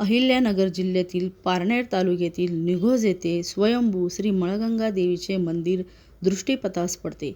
अहिल्यानगर जिल्ह्यातील पारनेर तालुक्यातील निघोज येथे स्वयंभू श्री मळगंगा देवीचे मंदिर दृष्टीपथास पडते.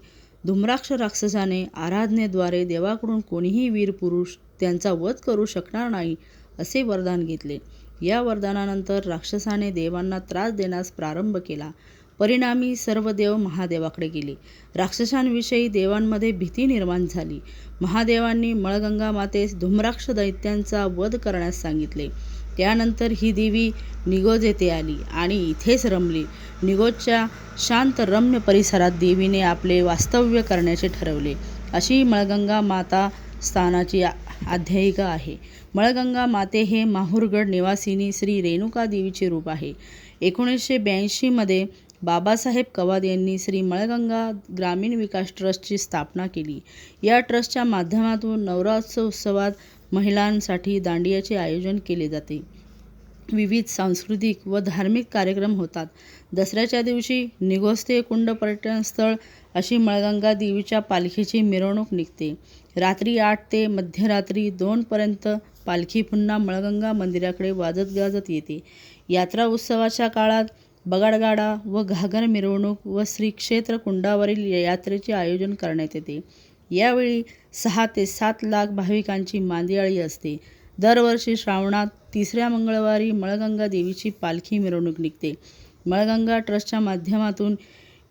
धूम्राक्ष राक्षसाने आराधनेद्वारे देवाकडून कोणीही वीर पुरुष त्यांचा वध करू शकणार नाही असे वरदान घेतले. या वरदानानंतर राक्षसाने देवांना त्रास देण्यास प्रारंभ केला. परिणामी सर्व देव महादेवाकडे गेले. राक्षसांविषयी देवांमध्ये भीती निर्माण झाली. महादेवांनी मळगंगा मातेस धूम्राक्ष दैत्यांचा वध करण्यास सांगितले. त्यानंतर ही देवी निगोज येथे आली आणि इथेच रमली. निगोजच्या शांत रम्य परिसरात देवीने आपले वास्तव्य करण्याचे ठरवले. अशी मळगंगा माता स्थानाची अध्यायिका आहे. मळगंगा माते हे माहूरगड निवासिनी श्री रेणुका देवीचे रूप आहे. एकोणीसशे ब्याऐंशीमध्ये बाबासाहेब कवाद यांनी श्री मळगंगा ग्रामीण विकास ट्रस्टची स्थापना केली. या ट्रस्टच्या माध्यमातून नवरात्रोत्सवात महिलांसाठी दांडियाचे आयोजन केले जाते. विविध सांस्कृतिक व धार्मिक कार्यक्रम होतात. दसऱ्याच्या दिवशी निघोज कुंड कुंड पर्यटनस्थळ अशी मळगंगा देवीच्या पालखीची मिरवणूक निघते. रात्री आठ ते मध्यरात्री दोनपर्यंत पालखी पुन्हा मळगंगा मंदिराकडे वाजत गाजत येते. यात्रा उत्सवाच्या काळात बगाडगाडा व घागर मिरवणूक व श्रीक्षेत्र कुंडावरील यात्रेचे आयोजन करण्यात येते. यावेळी सहा ते सात लाख भाविकांची मांदियाळी असते. दरवर्षी श्रावणात तिसऱ्या मंगळवारी मळगंगा देवीची पालखी मिरवणूक निघते. मळगंगा ट्रस्टच्या माध्यमातून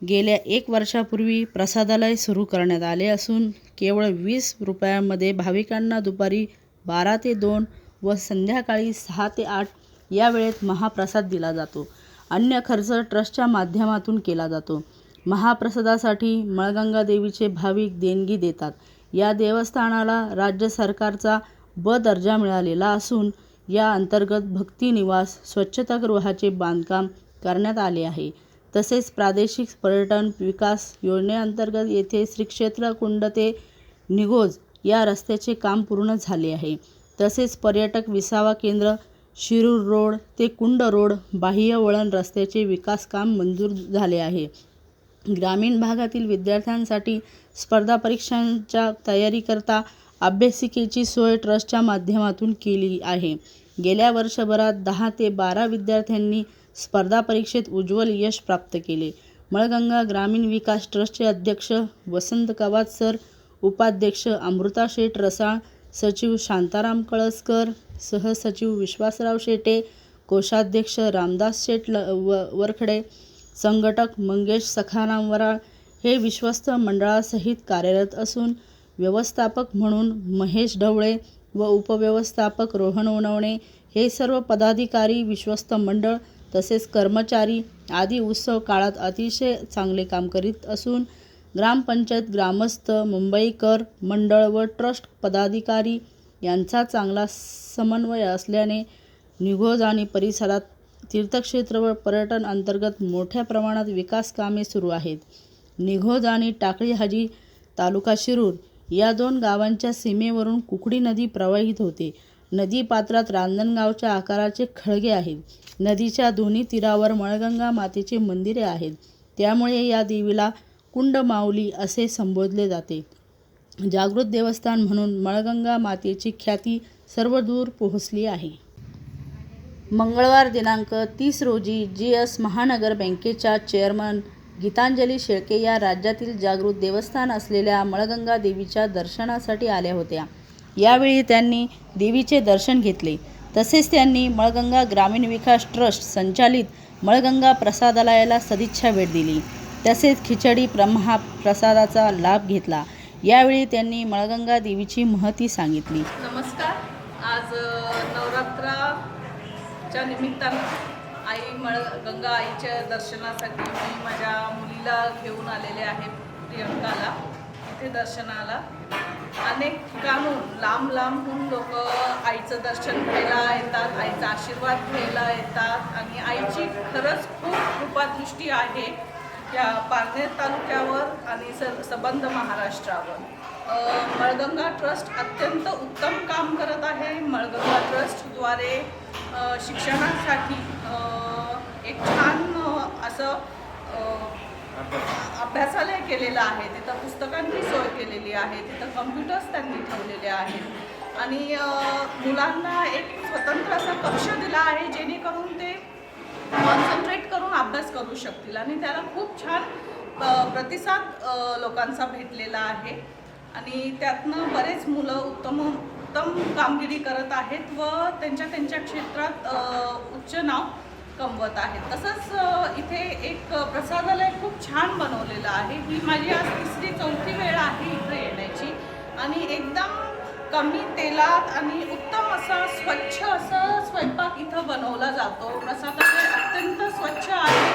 गेल्या एक वर्षापूर्वी प्रसादालय सुरू करण्यात आले असून केवळ वीस रुपयांमध्ये भाविकांना दुपारी बारा ते दोन व संध्याकाळी सहा ते आठ या वेळेत महाप्रसाद दिला जातो. अन्य खर्च ट्रस्टच्या माध्यमातून केला जातो. महाप्रसादासाठी मळगंगा देवीचे भाविक देणगी देतात. या देवस्थानाला राज्य सरकारचा ब दर्जा मिळालेला असून या अंतर्गत भक्तिनिवास स्वच्छतागृहाचे बांधकाम करण्यात आले आहे. तसेच प्रादेशिक पर्यटन विकास योजनेअंतर्गत येथे श्रीक्षेत्र कुंड ते निघोज या रस्त्याचे काम पूर्ण झाले आहे. तसेच पर्यटक विसावा केंद्र, शिरूर रोड ते कुंड रोड बाह्य वळण रस्त्याचे विकासकाम मंजूर झाले आहे. ग्रामीण भागातील विद्यार्थ्यांसाठी स्पर्धा परीक्षांच्या तयारीकरता अभ्यासिकेची सोय ट्रस्टच्या माध्यमातून केली आहे. गेल्या वर्षभरात दहा ते बारा विद्यार्थ्यांनी स्पर्धा परीक्षेत उज्ज्वल यश प्राप्त केले. मळगंगा ग्रामीण विकास ट्रस्टचे अध्यक्ष वसंत कवाद सर, उपाध्यक्ष अमृता शेठ रसाळ, सचिव शांताराम कळसकर, सहसचिव विश्वासराव शेटे, कोषाध्यक्ष रामदास शेठ ल वरखडे, संघटक मंगेश सखाराम वराळ हे विश्वस्त मंडळासहित कार्यरत असून व्यवस्थापक म्हणून महेश ढवळे व उपव्यवस्थापक रोहन उनवणे हे सर्व पदाधिकारी, विश्वस्त मंडळ तसेच कर्मचारी आदी उत्सव काळात अतिशय चांगले काम करीत असून ग्रामपंचायत, ग्रामस्थ, मुंबईकर मंडळ व ट्रस्ट पदाधिकारी यांचा चांगला समन्वय असल्याने निघोज आणि परिसरात तीर्थक्षेत्र व पर्यटन अंतर्गत मोठ्या प्रमाणात विकास कामे सुरू आहेत. निघोज आणि टाकळी हाजी, तालुका शिरूर या दोन गावांच्या सीमेवरून कुकडी नदी प्रवाहित होते. नदी पात्रात रांजणगावच्या आकाराचे खळगे आहेत. नदीच्या दोन्ही तीरावर मळगंगा मातेची मंदिरे आहेत. त्यामुळे या देवीला कुंडमाऊली असे संबोधले जाते. जागृत देवस्थान म्हणून मळगंगा मातेची ख्याती सर्वदूर पोहोचली आहे. मंगळवार दिनांक तीस रोजी जी. एस. महानगर बँकेच्या चेअरमन गीतांजली शेळके या राज्यातील जागृत देवस्थान असलेल्या मळगंगा देवीच्या दर्शनासाठी आल्या होत्या. यावेळी त्यांनी देवीचे दर्शन घेतले. तसेच त्यांनी मळगंगा ग्रामीण विकास ट्रस्ट संचालित मळगंगा प्रसादालयाला सदिच्छा भेट दिली. तसेच खिचडी महाप्रसादाचा लाभ घेतला. यावेळी त्यांनी मळगंगा देवीची महती सांगितली. नमस्कार त्याच्या निमित्तानं आई मळ गंगा आईच्या दर्शनासाठी मी माझ्या मुलीला घेऊन आलेले आहे प्रियंकाला. इथे दर्शनाला. अनेक ठिकाणून लांब लांबहून लोक आईचं दर्शन घ्यायला येतात आईचा आशीर्वाद घ्यायला येतात आणि आईची खरंच खूप कृपादृष्टी आहे. या पारनेर तालुक्यावर आणि स सबंध महाराष्ट्रावर. मळगंगा ट्रस्ट अत्यंत उत्तम काम करत आहे. मळगंगा ट्रस्टद्वारे शिक्षणासाठी एक छान असं अभ्यासालय केलेलं आहे. तिथं पुस्तकांची सोय केलेली आहे. तिथं कम्प्युटर्स त्यांनी ठेवलेले आहेत. आणि मुलांना एक स्वतंत्र असा कक्ष दिला आहे जेणेकरून ते कॉन्सन्ट्रेट करून अभ्यास करू शकतील. आणि त्याला खूप छान प्रतिसाद लोकांचा भेटलेला आहे. आणि त्यातनं बरेच मुलं उत्तम उत्तम कामगिरी करत आहेत व त्यांच्या त्यांच्या क्षेत्रात उच्च नाव कमवत आहेत. तसंच इथे एक प्रसादालय खूप छान बनवलेलं आहे. ही माझी आज तिसरी चौथी कमी तेलात आणि उत्तम असा स्वच्छ असा स्वयंपाक इथं बनवला जातो. प्रसादालय अत्यंत स्वच्छ आहे.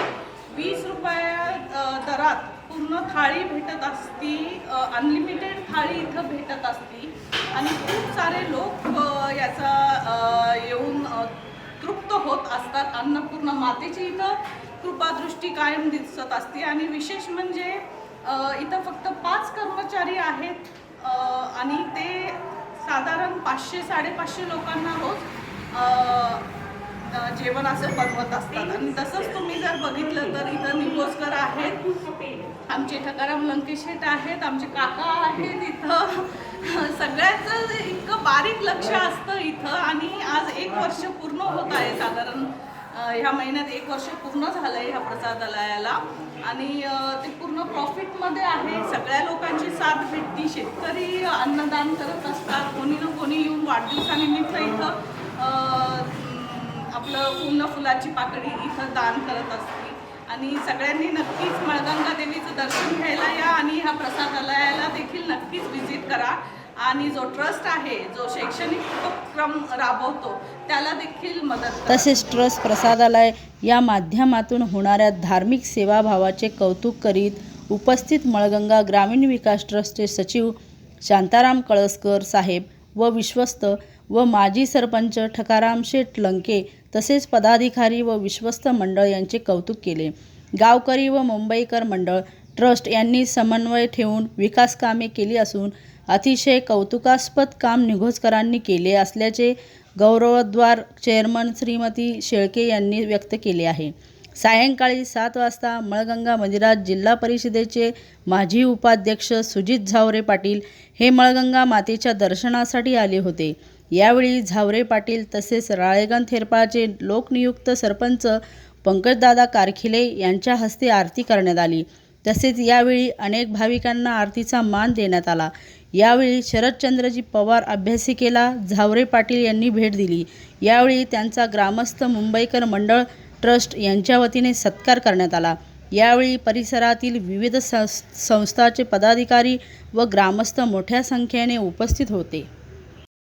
वीस रुपया दरात पूर्ण थाळी भेटत असती. अनलिमिटेड थाळी इथं भेटत असती. आणि खूप सारे लोक याचा येऊन तृप्त होत असतात. अन्नपूर्ण मातेची इथं कृपादृष्टी कायम दिसत असते. आणि विशेष म्हणजे इथं फक्त पाच कर्मचारी आहेत. आणि ते साधारण पाचशे साडेपाचशे लोकांना रोज जेवण असं बनवत असतात. आणि तसंच तुम्ही जर बघितलं तर इथं निंबोजकर आहेत. आमचे ठकाराम लंकेशेट आहेत आमचे काका आहेत इथं. सगळ्यांचं इतकं बारीक लक्ष असतं इथं. आणि आज एक वर्ष पूर्ण होत आहे साधारण ह्या महिन्यात एक वर्ष पूर्ण झालं आहे ह्या प्रसादालयाला. आणि ते पूर्ण प्रॉफिटमध्ये आहे. सगळ्या लोकांची साथ भेटती. शेतकरी अन्नदान करत असतात. कोणी ना कोणी येऊन वाढदिवसानिमित्त इथं आपलं पूर्ण फुलाची पाकडी इथं दान करत असते. आणि सगळ्यांनी नक्कीच मळगंगा देवीचं दर्शन घ्यायला या आणि ह्या प्रसादालयाला देखील नक्कीच व्हिजिट करा. आणि जो ट्रस्ट आहे जो शैक्षणिक उपक्रम राबवतो त्याला देखील मदत तसेच ट्रस्ट प्रसादालय या माध्यमातून होणाऱ्या धार्मिक सेवाभावाचे कौतुक करीत उपस्थित मळगंगा ग्रामीण विकास ट्रस्टचे सचिव शांताराम कळसकर साहेब व विश्वस्त व माजी सरपंच ठकाराम शेठ लंके तसेच पदाधिकारी व विश्वस्त मंडळ यांचे कौतुक केले. गावकरी व मुंबईकर मंडळ ट्रस्ट यांनी समन्वय ठेवून विकास कामे केली असून अतिशय कौतुकास्पद काम निघोजकरांनी केले असल्याचे गौरवद्वार चेअरमन श्रीमती शेळके यांनी व्यक्त केले आहे. सायंकाळी सात वाजता मळगंगा मंदिरात जिल्हा परिषदेचे माजी उपाध्यक्ष सुजित झावरे पाटील हे मळगंगा मातेच्या दर्शनासाठी आले होते. यावेळी झावरे पाटील तसेच राळेगण थेरपाळचे लोकनियुक्त सरपंच पंकजदादा कारखिले यांच्या हस्ते आरती करण्यात आली. तसेच यावेळी अनेक भाविकांना आरतीचा मान देण्यात आला. यावेळी शरदचंद्रजी पवार अभ्यासिकेला झावरे पाटील यांनी भेट दिली. यावेळी त्यांचा ग्रामस्थ मुंबईकर मंडळ ट्रस्ट यांच्या वतीने सत्कार करण्यात आला. यावेळी परिसरातील विविध संस्थाचे पदाधिकारी व ग्रामस्थ मोठ्या संख्येने उपस्थित होते.